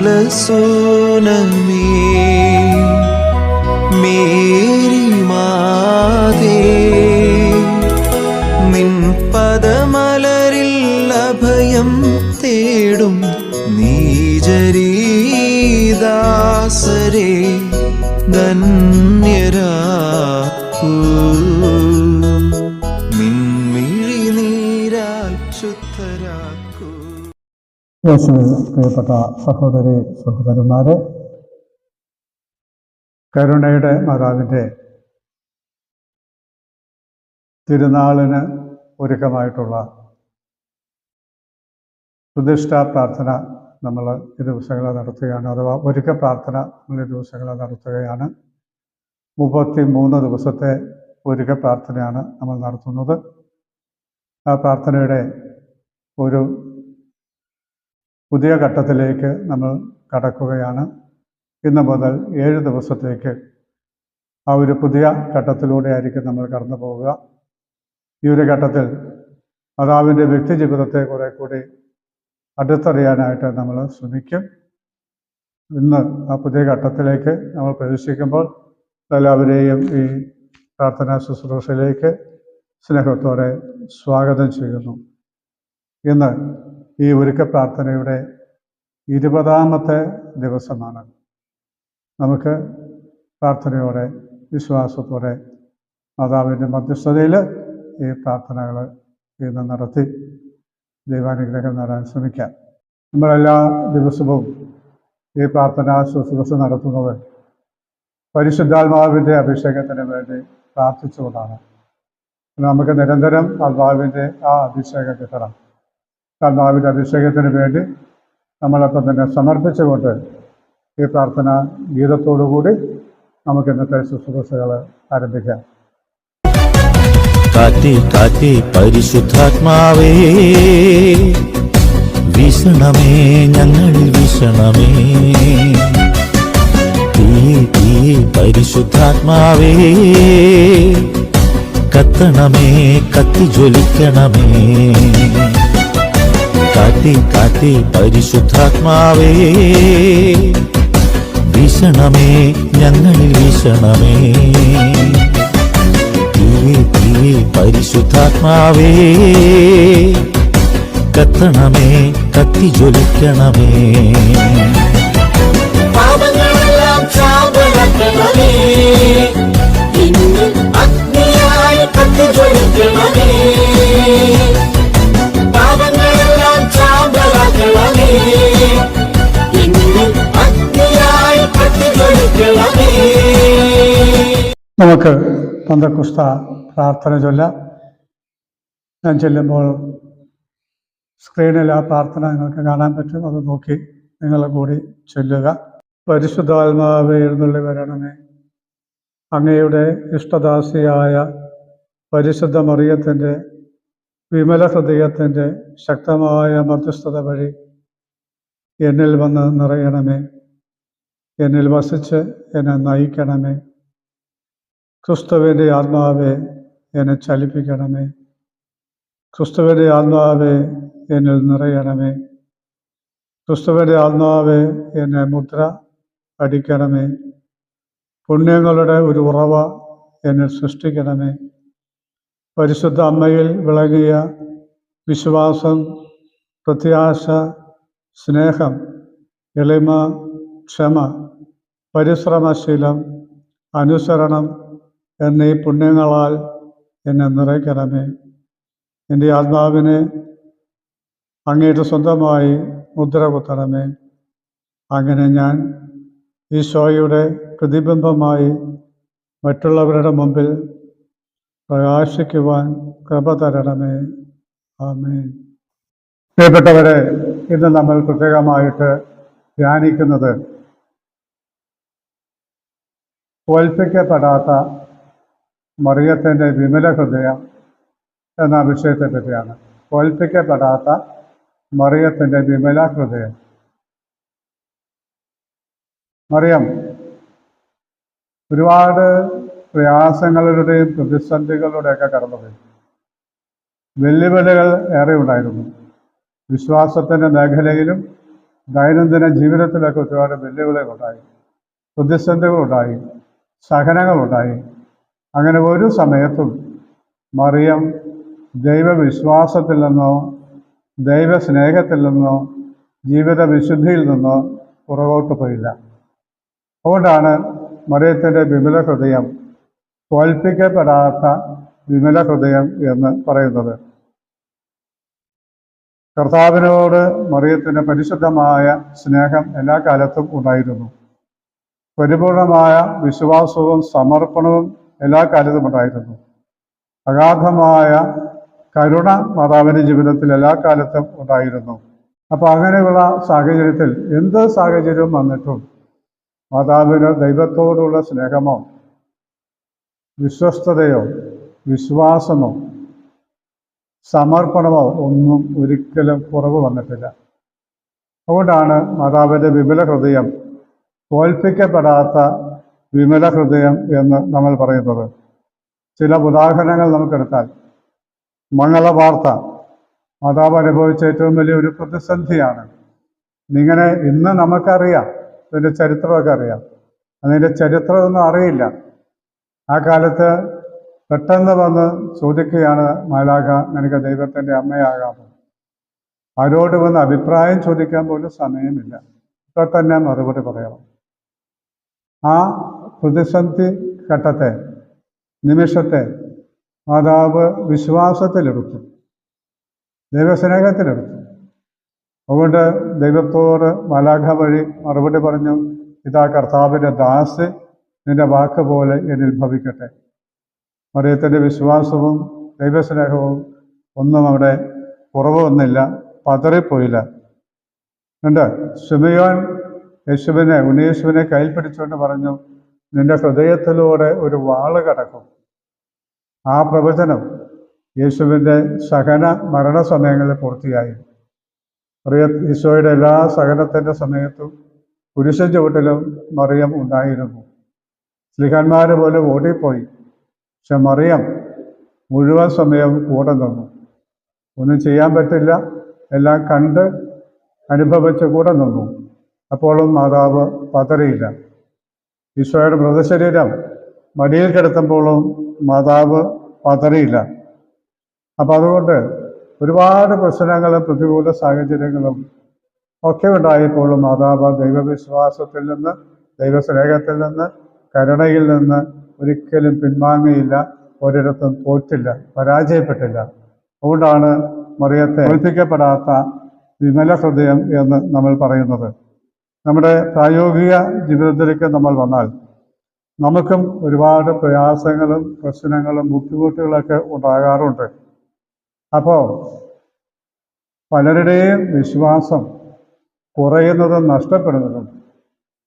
Dale son a. Mi യേശുവിൽ പ്രിയപ്പെട്ട സഹോദരി സഹോദരന്മാരെ കരുണയുടെ മാതാവിന്റെ തിരുനാളിന് ഒരുക്കമായിട്ടുള്ള പ്രതിഷ്ഠ പ്രാർത്ഥന നമ്മൾ ഈ ദിവസങ്ങളെ നടത്തുകയാണ് അഥവാ ഒരുക്ക പ്രാർത്ഥന നമ്മൾ ഈ ദിവസങ്ങളെ നടത്തുകയാണ്. മുപ്പത്തി മൂന്ന് ദിവസത്തെ ഒരുക്ക പ്രാർത്ഥനയാണ് നമ്മൾ നടത്തുന്നത്. ആ പ്രാർത്ഥനയുടെ ഒരു പുതിയ ഘട്ടത്തിലേക്ക് നമ്മൾ കടക്കുകയാണ്. ഇന്ന് മുതൽ ഏഴ് ദിവസത്തേക്ക് ആ ഒരു പുതിയ ഘട്ടത്തിലൂടെ ആയിരിക്കും നമ്മൾ കടന്നു പോവുക. ഈ ഒരു ഘട്ടത്തിൽ മാതാവിന്റെ വ്യക്തി ജീവിതത്തെ കുറെ കൂടി അടുത്തറിയാനായിട്ട് നമ്മൾ ശ്രമിക്കും. ഇന്ന് ആ പുതിയ ഘട്ടത്തിലേക്ക് നമ്മൾ പ്രവേശിക്കുമ്പോൾ എല്ലാവരെയും ഈ പ്രാർത്ഥനാ ശുശ്രൂഷയിലേക്ക് സ്നേഹത്തോടെ സ്വാഗതം ചെയ്യുന്നു. ഇന്ന് ഈ ഒരുക്ക പ്രാർത്ഥനയുടെ ഇരുപതാമത്തെ ദിവസമാണ്. നമുക്ക് പ്രാർത്ഥനയോടെ വിശ്വാസത്തോടെ മാതാവിന്റെ മധ്യസ്ഥതയിൽ ഈ പ്രാർത്ഥനകൾ ഇന്ന് നടത്തി ദൈവാനുഗ്രഹം നേടാൻ ശ്രമിക്കാം. നമ്മളെല്ലാ ദിവസവും ഈ പ്രാർത്ഥന ശുശ്രൂഷ നടത്തുന്നത് പരിശുദ്ധാത്മാവിന്റെ അഭിഷേകത്തിന് വേണ്ടി പ്രാർത്ഥിച്ചുകൊണ്ടാണ്. നമുക്ക് നിരന്തരം ആത്മാവിന്റെ ആ അഭിഷേകം കിട്ടണം ആത്മാവിന്റെ അഭിഷേകത്തിന് വേണ്ടി നമ്മളപ്പം തന്നെ സമർപ്പിച്ചുകൊണ്ട് ഈ പ്രാർത്ഥന ഗീതത്തോടുകൂടി നമുക്ക് ഇന്നത്തെ ശുശ്രൂഷകൾ ആരംഭിക്കാം. കാത്തി കാത്തി പരിശുദ്ധാത്മാവേ വീശണമേ ഞങ്ങൾ വീശണമേ. തീ തീ പരിശുദ്ധാത്മാവേ കത്തണമേ കത്തി ജ്വലിക്കണമേ കാറ്റേ കാറ്റേ പരിശുദ്ധാത്മാവേ. വീശണമേ ഞങ്ങളിൽ വീശണമേ. തീയെ തീയെ പരിശുദ്ധാത്മാവേ. കത്തണമേ കത്തി ജ്വലിക്കണമേ പാപങ്ങളെല്ലാം ചാമ്പലാക്കണമേ ഇന്ന് അഗ്നിയായി കത്തിജ്വലിക്കണമേ. പാപങ്ങളെല്ലാം നമുക്ക് പന്തക്കുസ്ത പ്രാർത്ഥന ചൊല്ലാം. ഞാൻ ചെല്ലുമ്പോൾ സ്ക്രീനിൽ ആ പ്രാർത്ഥന നിങ്ങൾക്ക് കാണാൻ പറ്റും. അത് നോക്കി നിങ്ങൾ കൂടി ചൊല്ലുക. പരിശുദ്ധാത്മാവ് എഴുന്നള്ളി വരണമേ. അങ്ങയുടെ ഇഷ്ടദാസിയായ പരിശുദ്ധ മറിയത്തിന്റെ വിമല ഹൃദയത്തിന്റെ ശക്തമായ മധ്യസ്ഥത വഴി എന്നിൽ വന്ന് നിറയണമേ. എന്നിൽ വസിച്ച് എന്നെ നയിക്കണമേ. ക്രിസ്തുവിന്റെ ആത്മാവെ എന്നെ ചലിപ്പിക്കണമേ. ക്രിസ്തുവിന്റെ ആത്മാവെ എന്നിൽ നിറയണമേ. ക്രിസ്തുവിന്റെ ആത്മാവെ എന്നെ മുദ്ര അടിക്കണമേ. പുണ്യങ്ങളുടെ ഒരു ഉറവ എന്നിൽ സൃഷ്ടിക്കണമേ. പരിശുദ്ധ അമ്മയിൽ വിളങ്ങിയ വിശ്വാസം പ്രത്യാശ സ്നേഹം എളിമ ക്ഷമ പരിശ്രമശീലം അനുസരണം എന്നീ പുണ്യങ്ങളാൽ എന്നെ നിറയ്ക്കണമേ. എന്റെ ആത്മാവിനെ അങ്ങയുടെ സ്വന്തമായി മുദ്ര കുത്തണമേ. അങ്ങനെ ഞാൻ ഈശോയുടെ പ്രതിബിംബമായി മറ്റുള്ളവരുടെ മുമ്പിൽ പ്രകാശിക്കുവാൻ കൃപ തരണമേ. ആമേ പ്രിയപ്പെട്ടവരെ ഇന്ന് നമ്മൾ പ്രത്യേകമായിട്ട് ധ്യാനിക്കുന്നത് തോൽപ്പിക്കപ്പെടാത്ത മറിയത്തിന്റെ വിമല ഹൃദയം എന്ന വിഷയത്തെ പറ്റിയാണ് തോൽപ്പിക്കപ്പെടാത്ത മറിയത്തിന്റെ വിമല ഹൃദയം. മറിയം ഒരുപാട് പ്രയാസങ്ങളുടെയും പ്രതിസന്ധികളുടെയൊക്കെ കടന്നുപോയി. വെല്ലുവിളികൾ ഏറെ ഉണ്ടായിരുന്നു. വിശ്വാസത്തിന്റെ മേഖലയിലും ദൈനംദിന ജീവിതത്തിലൊക്കെ ഒരുപാട് വെല്ലുവിളികളുണ്ടായി. പ്രതിസന്ധികളുണ്ടായി. സഹനങ്ങളുണ്ടായി. അങ്ങനെ ഒരു സമയത്തും മറിയം ദൈവവിശ്വാസത്തിൽ നിന്നോ ദൈവസ്നേഹത്തിൽ നിന്നോ ജീവിത വിശുദ്ധിയിൽ നിന്നോ പുറകോട്ട് പോയില്ല. അതുകൊണ്ടാണ് മറിയത്തിന്റെ വിമല ഹൃദയം തോൽപ്പിക്കപ്പെടാത്ത വിമല ഹൃദയം എന്ന് പറയുന്നത്. കർത്താവിനോട് മറിയത്തിന് പരിശുദ്ധമായ സ്നേഹം എല്ലാ കാലത്തും ഉണ്ടായിരുന്നു. പരിപൂർണമായ വിശ്വാസവും സമർപ്പണവും എല്ലാ കാലത്തും ഉണ്ടായിരുന്നു. അഗാധമായ കരുണ മാതാവിന്റെ ജീവിതത്തിൽ എല്ലാ കാലത്തും ഉണ്ടായിരുന്നു. അപ്പോൾ അങ്ങനെയുള്ള സാഹചര്യത്തിൽ എന്ത് സാഹചര്യവും വന്നിട്ടും മാതാവിന് ദൈവത്തോടുള്ള സ്നേഹമോ വിശ്വസ്തതയോ വിശ്വാസമോ സമർപ്പണമോ ഒന്നും ഒരിക്കലും കുറവ് വന്നിട്ടില്ല. അതുകൊണ്ടാണ് മാതാവിന്റെ വിമല ഹൃദയം തോൽപ്പിക്കപ്പെടാത്ത വിമല ഹൃദയം എന്ന് നമ്മൾ പറയുന്നത്. ചില ഉദാഹരണങ്ങൾ നമുക്കെടുത്താൽ മംഗള വാർത്ത മാതാവ് അനുഭവിച്ച ഏറ്റവും വലിയ ഒരു പ്രതിസന്ധിയാണ്. ഇങ്ങനെ ഇന്ന് നമുക്കറിയാം അതിന്റെ ചരിത്രമൊക്കെ അറിയാം. അതിന്റെ ചരിത്രമൊന്നും അറിയില്ല. ആ കാലത്ത് പെട്ടെന്ന് വന്ന് ചോദിക്കുകയാണ് മാലാഖ നിനക്ക് ദൈവത്തിന്റെ അമ്മയാകാമോ? ആരോട് വന്ന് അഭിപ്രായം ചോദിക്കാൻ പോലും സമയമില്ല. ഇപ്പൊ തന്നെ മറുപടി പറയണം. ആ പ്രതിസന്ധി ഘട്ടത്തെ നിമിഷത്തെ മാതാവ് വിശ്വാസത്തിലെടുത്തു. ദൈവസ്നേഹത്തിലെടുത്തു. അതുകൊണ്ട് ദൈവത്തോട് മാലാഖ വഴി മറുപടി പറഞ്ഞു ഇതാ കർത്താവിന്റെ ദാസ് നിന്റെ വാക്ക് പോലെ എന്നിൽ ഭവിക്കട്ടെ. മറിയത്തിന്റെ വിശ്വാസവും ദൈവസ്നേഹവും ഒന്നും അവിടെ കുറവ് വന്നില്ല പതറിപ്പോയില്ല. ഉണ്ട് ശിമയോൻ യേശുവിനെ ഉണ്ണിയേശുവിനെ കയ്യിൽ പിടിച്ചുകൊണ്ട് പറഞ്ഞു നിന്റെ ഹൃദയത്തിലൂടെ ഒരു വാൾ കടക്കും. ആ പ്രവചനം യേശുവിന്റെ സഹന മരണസമയങ്ങളിൽ പൂർത്തിയായി. മറിയ ഈശോയുടെ എല്ലാ സഹനത്തിന്റെ സമയത്തും പുരുഷ ചുവട്ടിലും മറിയം ഉണ്ടായിരുന്നു. സ്ലിഹന്മാർ പോലെ ഓടിപ്പോയി. പക്ഷെ മറിയം മുഴുവൻ സമയവും കൂടെ നിന്നു. ഒന്നും ചെയ്യാൻ പറ്റില്ല. എല്ലാം കണ്ട് അനുഭവിച്ച് കൂടെ നിന്നു. അപ്പോഴും മാതാവ് പതറിയില്ല. ഈശോയുടെ മൃതശരീരം മടിയിൽ കിടത്തുമ്പോഴും മാതാവ് പതറിയില്ല. അപ്പം അതുകൊണ്ട് ഒരുപാട് പ്രശ്നങ്ങളും പ്രതികൂല സാഹചര്യങ്ങളും ഒക്കെ ഉണ്ടായപ്പോഴും മാതാവ് ദൈവവിശ്വാസത്തിൽ നിന്ന് ദൈവസ്നേഹത്തിൽ നിന്ന് കരുണയിൽ നിന്ന് ഒരിക്കലും പിൻവാങ്ങിയില്ല ഒരിടത്തും തോറ്റില്ല പരാജയപ്പെട്ടില്ല. അതുകൊണ്ടാണ് മറിയത്തെ തോൽപ്പിക്കപ്പെടാത്ത വിമല ഹൃദയം എന്ന് നമ്മൾ പറയുന്നത്. നമ്മുടെ പ്രായോഗിക ജീവിതത്തിലേക്ക് നമ്മൾ വന്നാൽ നമുക്കും ഒരുപാട് പ്രയാസങ്ങളും പ്രശ്നങ്ങളും ബുദ്ധിമുട്ടുകളൊക്കെ ഉണ്ടാകാറുണ്ട്. അപ്പോൾ പലരുടെയും വിശ്വാസം കുറയുന്നതും നഷ്ടപ്പെടുന്നതും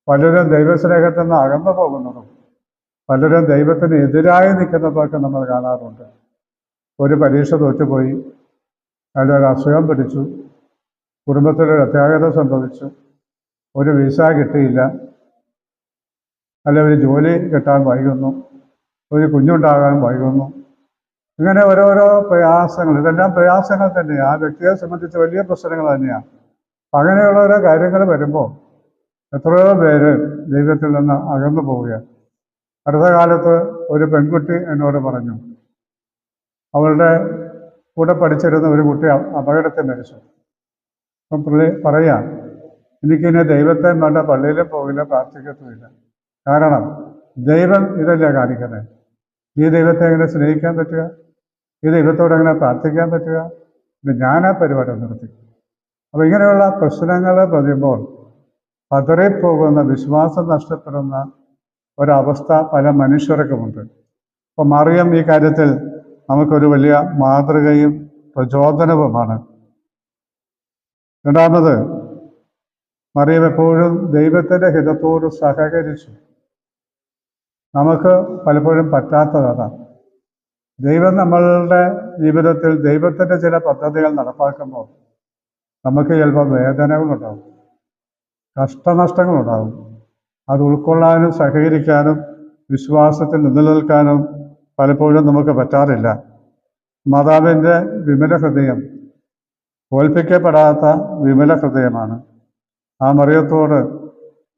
പലരും ദൈവസ്നേഹത്തിൽ നിന്ന് അകന്നു പോകുന്നതും പലരും ദൈവത്തിന് എതിരായി നിൽക്കുന്നതൊക്കെ നമ്മൾ കാണാറുണ്ട്. ഒരു പരീക്ഷ തോറ്റുപോയി. അതിലൊരു അസുഖം പിടിച്ചു. കുടുംബത്തിലൊരു അത്യാഗത സംഭവിച്ചു. ഒരു വിസ കിട്ടിയില്ല. അല്ല ഒരു ജോലി കിട്ടാൻ വൈകുന്നു. ഒരു കുഞ്ഞുണ്ടാകാൻ വൈകുന്നു. ഇങ്ങനെ ഓരോരോ പ്രയാസങ്ങൾ. ഇതെല്ലാം പ്രയാസങ്ങൾ തന്നെയാണ് ആ വ്യക്തിയെ സംബന്ധിച്ച് വലിയ പ്രശ്നങ്ങൾ തന്നെയാണ് അങ്ങനെയുള്ള ഓരോ കാര്യങ്ങൾ വരുമ്പോൾ എത്രയോ പേര് ദൈവത്തിൽ നിന്ന് അകന്നു പോവുകയാണ്. അടുത്ത കാലത്ത് ഒരു പെൺകുട്ടി എന്നോട് പറഞ്ഞു അവളുടെ കൂടെ പഠിച്ചിരുന്ന ഒരു കുട്ടി അപകടത്തെ മരിച്ചു. അപ്പം പുള്ളി പറയാം എനിക്കിനി ദൈവത്തെ വേണ്ട പള്ളിയിലും പോകില്ല പ്രാർത്ഥിക്കത്തുമില്ല. കാരണം ദൈവം ഇതല്ല കാണിക്കുന്നത് ഈ ദൈവത്തെ എങ്ങനെ സ്നേഹിക്കാൻ പറ്റുക? ഈ ദൈവത്തോട് എങ്ങനെ പ്രാർത്ഥിക്കാൻ പറ്റുക? പിന്നെ ഞാൻ ആ പരിപാടി നിർത്തി അപ്പോൾ ഇങ്ങനെയുള്ള പ്രശ്നങ്ങൾ പതിയുമ്പോൾ പതറിപ്പോകുന്ന വിശ്വാസം നഷ്ടപ്പെടുന്ന ഒരവസ്ഥ പല മനുഷ്യർക്കുമുണ്ട്. അപ്പോൾ മറിയം ഈ കാര്യത്തിൽ നമുക്കൊരു വലിയ മാതൃകയും പ്രചോദനവുമാണ്. രണ്ടാമത് മറിയം എപ്പോഴും ദൈവത്തിന്റെ ഹിതത്തോട് സഹകരിച്ചു. നമുക്ക് പലപ്പോഴും പറ്റാത്തതാണ്. ദൈവം നമ്മളുടെ ജീവിതത്തിൽ ദൈവത്തിന്റെ ചില പദ്ധതികൾ നടപ്പാക്കുമ്പോൾ നമുക്ക് ചിലപ്പോൾ വേദനകളുണ്ടാകും കഷ്ടനഷ്ടങ്ങളുണ്ടാകും അത് ഉൾക്കൊള്ളാനും സഹകരിക്കാനും വിശ്വാസത്തിൽ നിലനിൽക്കാനും പലപ്പോഴും നമുക്ക് പറ്റാറില്ല. മാതാവിന്റെ വിമല ഹൃദയം തോൽപ്പിക്കപ്പെടാത്ത വിമല ഹൃദയമാണ്. ആ മറിയത്തോട്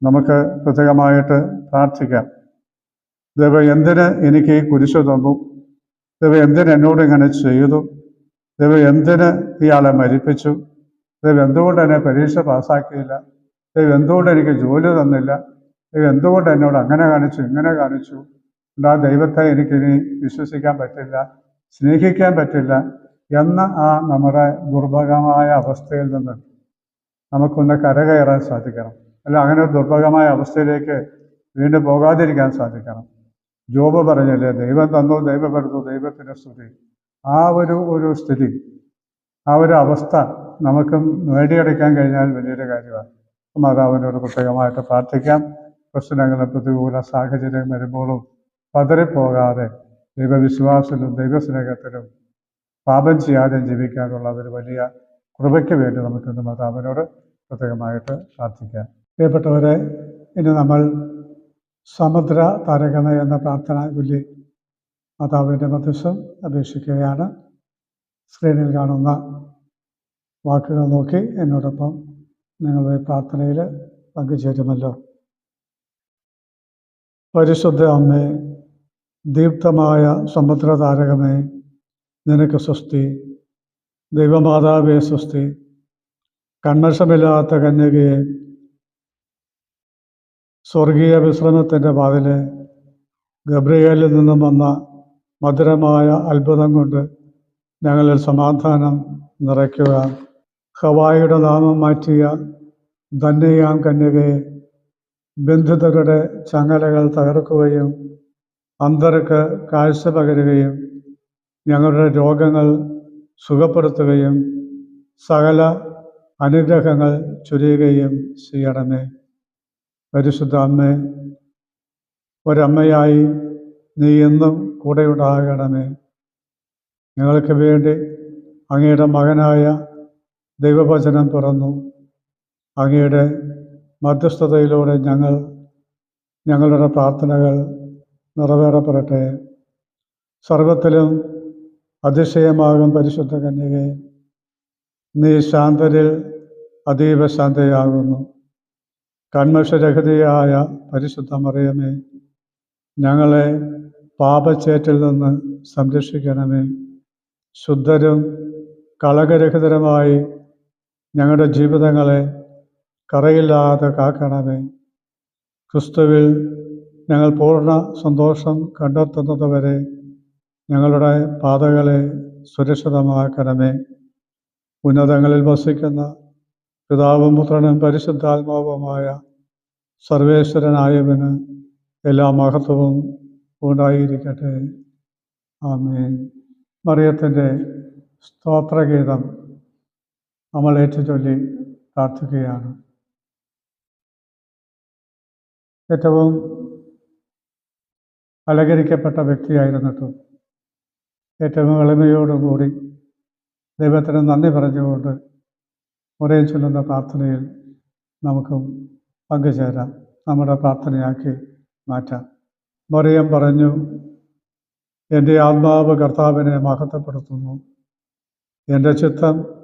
നമുക്ക് പ്രത്യേകമായിട്ട് പ്രാർത്ഥിക്കാം. ദൈവം എന്തിന് എനിക്ക് ഈ കുരിശ് തന്നു? ദൈവം എന്തിന് എന്നോട് ഇങ്ങനെ ചെയ്തു? ദൈവം എന്തിന് ഇയാളെ മരിപ്പിച്ചു? ദൈവം എന്തുകൊണ്ട് എന്നെ പരീക്ഷ പാസ്സാക്കിയില്ല? ദൈവം എന്തുകൊണ്ട് എനിക്ക് ജോലി തന്നില്ല? ദൈവം എന്തുകൊണ്ട് എന്നോട് അങ്ങനെ കാണിച്ചു ഇങ്ങനെ കാണിച്ചു? ആ ദൈവത്തെ എനിക്കിനി വിശ്വസിക്കാൻ പറ്റില്ല സ്നേഹിക്കാൻ പറ്റില്ല എന്ന ആ നമ്മുടെ ദുർഭഗമായ അവസ്ഥയിൽ നിന്ന് നമുക്കൊന്ന് കരകയറാൻ സാധിക്കണം. അല്ല അങ്ങനെ ഒരു ദുർഭഗമായ അവസ്ഥയിലേക്ക് വീണ്ടും പോകാതിരിക്കാൻ സാധിക്കണം. ജോബ് പറഞ്ഞല്ലേ ദൈവം തന്നു ദൈവപ്പെടുത്തു ദൈവത്തിന്റെ സ്തുതി. ആ ഒരു ഒരു സ്ഥിതി ആ ഒരു അവസ്ഥ നമുക്കും നേടിയെടുക്കാൻ കഴിഞ്ഞാൽ വലിയൊരു കാര്യമാണ്. മാതാവിനോട് പ്രത്യേകമായിട്ട് പ്രാർത്ഥിക്കാം. പ്രശ്നങ്ങളും പ്രതികൂല സാഹചര്യം വരുമ്പോഴും പതറിപ്പോകാതെ ദൈവവിശ്വാസത്തിലും ദൈവസ്നേഹത്തിലും പാപം ചെയ്യാതെ ജീവിക്കാനുള്ള ഒരു വലിയ കൃപയ്ക്ക് വേണ്ടി നമുക്കിന്ന് മാതാവിനോട് പ്രത്യേകമായിട്ട് പ്രാർത്ഥിക്കാം. പ്രിയപ്പെട്ടവരെ ഇനി നമ്മൾ സമുദ്ര താരകമ എന്ന പ്രാർത്ഥന ചൊല്ലി മാതാവിന്റെ മധ്യസ്ഥം അപേക്ഷിക്കുകയാണ്. സ്ക്രീനിൽ കാണുന്ന വാക്കുകൾ നോക്കി എന്നോടൊപ്പം നിങ്ങളുടെ പ്രാർത്ഥനയിൽ പങ്കുചേരുമല്ലോ. പരിശുദ്ധ അമ്മേ ദീപ്തമായ സമുദ്ര താരകമേ നിനക്ക് സ്വസ്തി. ദൈവമാതാവേ സ്വസ്തി. കൺമഷമില്ലാത്ത കന്യകയെ സ്വർഗീയ വിശ്രമത്തിന്റെ വാതിലെ ഗബ്രിയേലിൽ നിന്നും വന്ന മധുരമായ അത്ഭുതം കൊണ്ട് ഞങ്ങളിൽ സമാധാനം നിറയ്ക്കുക. ഹവായിയുടെ നാമം മാറ്റിയ ധന്യയാം കന്യകയെ. ബന്ധിതരുടെ ചങ്ങലകൾ തകർക്കുകയും അന്തർക്ക് കാഴ്ച പകരുകയും ഞങ്ങളുടെ രോഗങ്ങൾ സുഖപ്പെടുത്തുകയും സകല അനുഗ്രഹങ്ങൾ ചൊരിയുകയും ചെയ്യണമേ. പരിശുദ്ധ അമ്മേ ഒരമ്മയായി നീ എന്നും കൂടെയുണ്ടാകണമേ. ഞങ്ങൾക്ക് വേണ്ടി അങ്ങയുടെ മകനായ ദൈവവചനം തുറന്നു. അങ്ങയുടെ മധ്യസ്ഥതയിലൂടെ ഞങ്ങൾ ഞങ്ങളുടെ പ്രാർത്ഥനകൾ നിറവേറപ്പെടട്ടെ. സർവത്തിലും അതിശയമാകും പരിശുദ്ധ കന്യകെ. നീ ശാന്തരിൽ അതീവ ശാന്തയാകുന്നു. കന്മഷരഹിതയായ പരിശുദ്ധ മറിയമേ ഞങ്ങളെ പാപച്ചേറ്റിൽ നിന്ന് സംരക്ഷിക്കണമേ. ശുദ്ധരും കളകരഹിതരുമായി ഞങ്ങളുടെ ജീവിതങ്ങളെ കറയില്ലാതെ കാക്കണമേ. ക്രിസ്തുവിൽ ഞങ്ങൾ പൂർണ സന്തോഷം കണ്ടെത്തുന്നതുവരെ ഞങ്ങളുടെ പാതകളെ സുരക്ഷിതമാക്കണമേ. ഉന്നതങ്ങളിൽ വസിക്കുന്ന പിതാവും പുത്രനും പരിശുദ്ധാത്മാവുമായ സർവേശ്വരനായവന് എല്ലാ മഹത്വവും ഉണ്ടായിരിക്കട്ടെ. ആമേൻ. മറിയത്തിന്റെ സ്തോത്രഗീതം. നമ്മൾ ഏറ്റുചൊല്ലി പ്രാർത്ഥിക്കുകയാണ്. ഏറ്റവും അലങ്കരിക്കപ്പെട്ട വ്യക്തിയായിരുന്നിട്ടും ഏറ്റവും എളിമയോടുകൂടി ദൈവത്തിന് നന്ദി പറഞ്ഞുകൊണ്ട് ഒരേ ചൊല്ലുന്ന പ്രാർത്ഥനയിൽ നമുക്കും പങ്കുചേരാം. നമ്മുടെ പ്രാർത്ഥനയാക്കി മാറ്റാം. മറിയം പറഞ്ഞു എന്റെ ആത്മാവ് കർത്താവിനെ മഹത്വപ്പെടുത്തുന്നു. എന്റെ ചിത്തം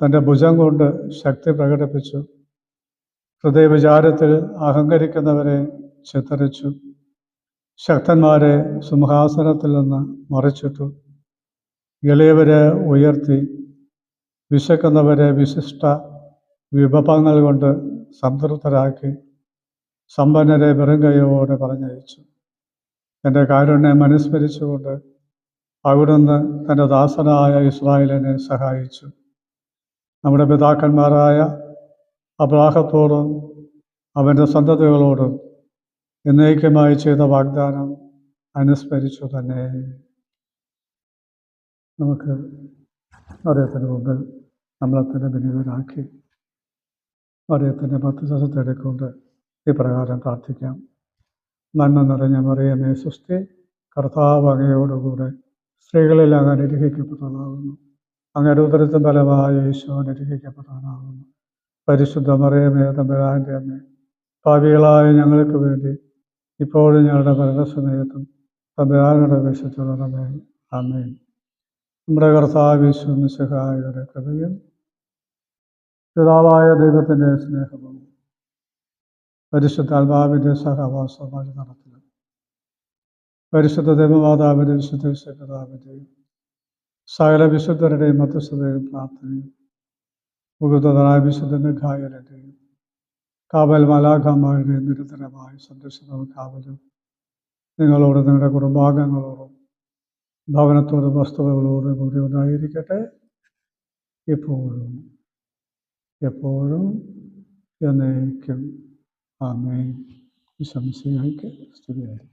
തന്റെ ഭുജം കൊണ്ട് ശക്തി പ്രകടിപ്പിച്ചു. ഹൃദയവിചാരത്തിൽ അഹങ്കരിക്കുന്നവരെ ചിത്തരിച്ചു. ശക്തന്മാരെ സിംഹാസനത്തിൽ നിന്ന് മറിച്ചിട്ടു. എളിയവരെ ഉയർത്തി. വിശക്കുന്നവരെ വിശിഷ്ട വിഭവങ്ങൾ കൊണ്ട് സംതൃപ്തരാക്കി. സമ്പന്നരെ വെറും കൈയോടെ പറഞ്ഞയച്ചു. എന്റെ കാരുണ്യം അനുസ്മരിച്ചുകൊണ്ട് അവിടുന്ന് തന്റെ ദാസനായ ഇസ്രായേലിനെ സഹായിച്ചു. നമ്മുടെ പിതാക്കന്മാരായ അബ്രാഹത്തോടും അവന്റെ സന്തതികളോടും എന്നേക്കുമായി ചെയ്ത വാഗ്ദാനം അനുസ്മരിച്ചു തന്നെ. നമുക്ക് അറിയത്തിന് മുമ്പിൽ നമ്മളെ തന്നെ വിനിയോഗരാക്കി അറിയത്തിന്റെ മധ്യസ്ഥത്തെടുക്കൊണ്ട് ഇപ്രകാരം പ്രാർത്ഥിക്കാം. നന്മ നിറഞ്ഞ മറിയമേ സുസ്ഥി കർത്താവ് അങ്ങയോടുകൂടെ സ്ത്രീകളിൽ അങ്ങ് അനുഗ്രഹിക്കപ്പെട്ടതാകുന്നു അങ്ങയുടെ ഉദരത്തിൻ ഫലമായ ഈശോ അനുഗ്രഹിക്കപ്പെടാനാകുന്നു. പരിശുദ്ധ മറിയമേ തമ്പുരാന്റെ അമ്മ പാപികളായ ഞങ്ങൾക്ക് വേണ്ടി ഇപ്പോഴും ഞങ്ങളുടെ മരണസമയത്തും തമ്പുരാനുടെ വിശുദ്ധമേ ആമേൻ. നമ്മുടെ കർത്താവ് യേശു സഹായയുടെ കൃപയും പിതാവായ ദൈവത്തിന്റെ സ്നേഹവും പരിശുദ്ധ പരിശുദ്ധാത്മാവിന്റെ സഹവാസമായി നടത്തുക പരിശുദ്ധ ദൈവമാതാവിന്റെ വിശുദ്ധ വിശുദ്ധതാവിന്റെയും സകല വിശുദ്ധരുടെയും മധ്യസ്ഥതയും പ്രാർത്ഥനയും. മുകുതനായ വിശുദ്ധ മിഖായലിന്റെയും കാവൽ മലാഖമാരുടെയും നിരന്തരമായ സന്ദർശനവും കാവലും. നിങ്ങളോട് നിങ്ങളുടെ കുടുംബാംഗങ്ങളോടും ഭവനത്തോടും വസ്തുവകളോടും കൂടി ഉണ്ടായിരിക്കട്ടെ എപ്പോഴും എപ്പോഴും എന്നേക്കും. ആമേൻ. വിശംസയായിക്ക് സ്തുതിയായിരിക്കും